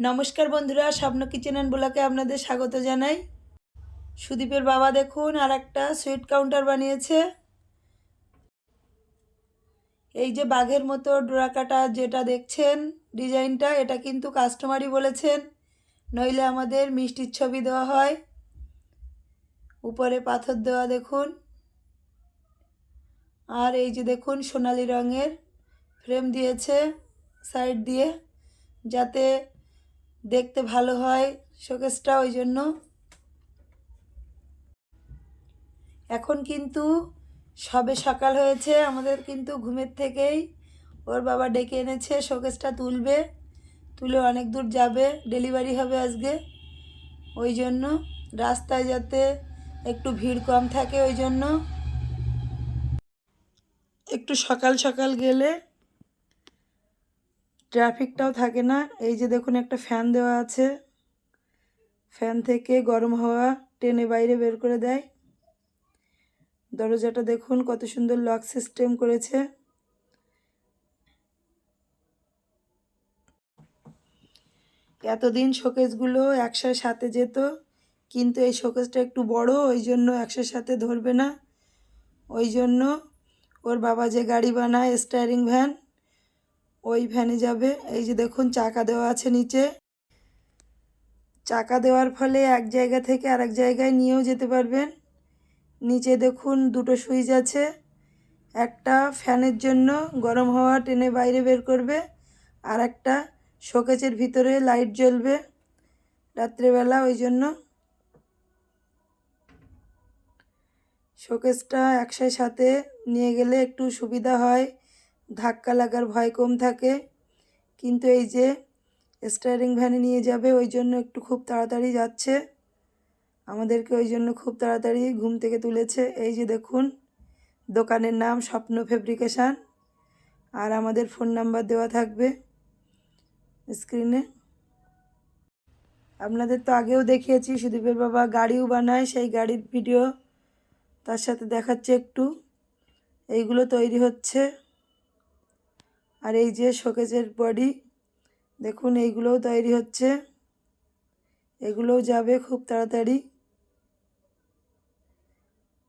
নমস্কার বন্ধুরা, স্বপ্ন কিচেন অ্যান্ড ব্লকে আপনাদের স্বাগত জানাই। সুদীপের বাবা দেখুন, আর একটা সুইট কাউন্টার বানিয়েছে। এই যে বাঘের মতো ডোরাকাটা যেটা দেখছেন, ডিজাইনটা, এটা কিন্তু কাস্টমারই বলেছেন। নইলে আমাদের মিষ্টির ছবি দেওয়া হয়। উপরে পাথর দেওয়া দেখুন। আর এই যে দেখুন, সোনালি রঙের ফ্রেম দিয়েছে সাইড দিয়ে, যাতে দেখতে ভালো হয় শোকেসটা ওই জন্য। এখন কিন্তু সবে সকাল হয়েছে, আমাদের কিন্তু ঘুমের থেকেই। ওর বাবা ডেকে এনেছে, শোকেসটা তুলবে। তুলে অনেক দূর যাবে, ডেলিভারি হবে আজকে। ওই জন্য রাস্তায় যাতে একটু ভিড় কম থাকে ওই জন্য। একটু সকাল সকাল গেলে ট্রাফিকটাও থাকে না। এই যে দেখুন, একটা ফ্যান দেওয়া আছে। ফ্যান থেকে গরম হাওয়া টেনে বাইরে বের করে দেয়। দরজাটা দেখুন, কত সুন্দর লক সিস্টেম করেছে। এতদিন শোকেসগুলো একসাথে সাথে যেত, কিন্তু এই শোকেসটা একটু বড়, ওই জন্য একসাথে সাথে ধরবে না। ওই জন্য ওর বাবা যে গাড়ি বানায় স্টারিং ভ্যান ওই ভ্যানে যাবে। এই যে দেখুন, চাকা দেওয়া আছে নিচে। চাকা দেওয়ার ফলে এক জায়গা থেকে আরেক জায়গায় নিয়েও যেতে পারবেন। নিচে দেখুন, দুটো সুইচ আছে। একটা ফ্যানের জন্য গরম হাওয়া টেনে বাইরে বের করবে, আর একটা শোকেজের ভিতরে লাইট জ্বলবে রাত্রেবেলা। ওই জন্য শোকেসটা একসাথে সাথে নিয়ে গেলে একটু সুবিধা হয়। ধাক্কা লাগার ভয় কম থাকে। কিন্তু এই যে স্টারিং ভ্যানে নিয়ে যাবে, ওই জন্য একটু খুব তাড়াতাড়ি যাচ্ছে। আমাদেরকে ওই জন্য খুব তাড়াতাড়ি ঘুম থেকে তুলেছে। এই যে দেখুন, দোকানের নাম স্বপ্ন ফেব্রিকেশান। আর আমাদের ফোন নাম্বার দেওয়া থাকবে স্ক্রিনে। আপনাদের তো আগেও দেখিয়েছি, সুদীপের বাবা গাড়িও বানায়, সেই গাড়ির ভিডিও তার সাথে দেখাচ্ছে একটু। এইগুলো তৈরি হচ্ছে। আর এই যে শোকেজের বডি, দেখুন এইগুলোও তৈরি হচ্ছে। এগুলোও যাবে খুব তাড়াতাড়ি।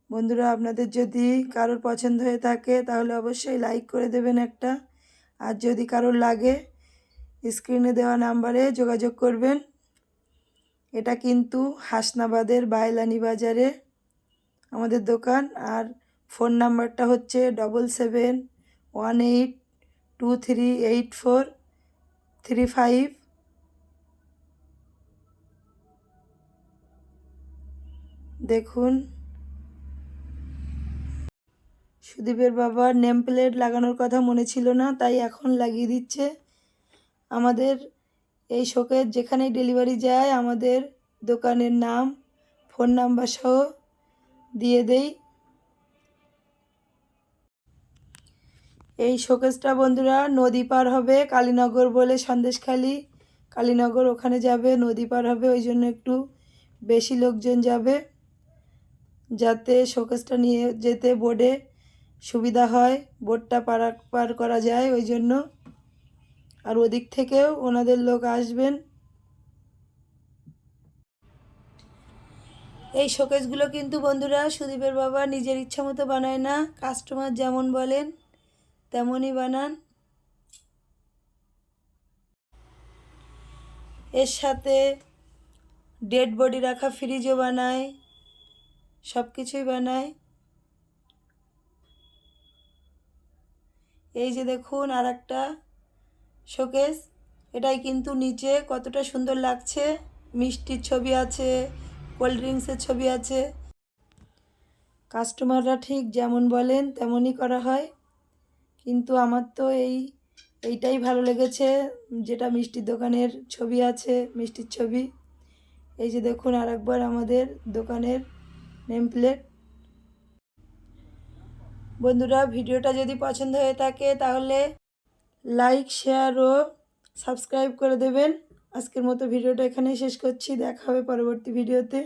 বন্ধুরা, আপনাদের যদি কারোর পছন্দ হয়ে থাকে, তাহলে অবশ্যই লাইক করে দেবেন একটা। আর যদি কারোর লাগে, স্ক্রিনে দেওয়া নাম্বারে যোগাযোগ করবেন। এটা কিন্তু হাসনাবাদের বাইলানি বাজারে আমাদের দোকান। আর ফোন নাম্বারটা হচ্ছে double seven one eight two three eight four three five দেখুন। সুদীপের বাবার নেম প্লেট লাগানোর কথা মনে ছিল না, তাই এখন লাগিয়ে দিচ্ছে। আমাদের এই শোকের যেখানেই ডেলিভারি যায়, আমাদের দোকানের নাম, ফোন নাম্বার সহ দিয়ে দেই। এই শোকেসটা বন্ধুরা নদী পার হবে কালীনগর বলে সন্দেশখালী। কালীনগর ওখানে যাবে, নদী পার হবে, ওই জন্য একটু বেশি লোকজন যাবে। যাতে শোকেসটা নিয়ে যেতে বোর্ডে সুবিধা হয়, বোর্ডটা পার পার করা যায় ওই জন্য। আর ওদিক থেকেও ওনাদের লোক আসবেন। এই শোকেসগুলো কিন্তু বন্ধুরা সুদীপের বাবা নিজের ইচ্ছা মতো বানায় না, কাস্টমার যেমন বলেন। তেমনই বানান। এর সাথে ডেড বডি রাখা ফ্রিজও বানায় সব কিছুই বানায় এই যে দেখুন আর একটা শোকেস এটাই কিন্তু নিচে কতটা সুন্দর লাগছে। মিষ্টির ছবি আছে কোল্ড ড্রিঙ্কসের ছবি আছে। কাস্টমাররা ঠিক যেমন বলেন, তেমনই করা হয়। কিন্তু আমার তো এই, এইটাই ভালো লেগেছে, যেটা মিষ্টির দোকানের ছবি আছে, মিষ্টির ছবি। এই যে দেখুন আর একবার আমাদের দোকানের নেম প্লেট। বন্ধুরা, ভিডিওটা যদি পছন্দ হয়ে থাকে তাহলে লাইক, শেয়ার ও সাবস্ক্রাইব করে দেবেন। আজকের মতো ভিডিওটা এখানেই শেষ করছি। দেখা হবে পরবর্তী ভিডিওতে।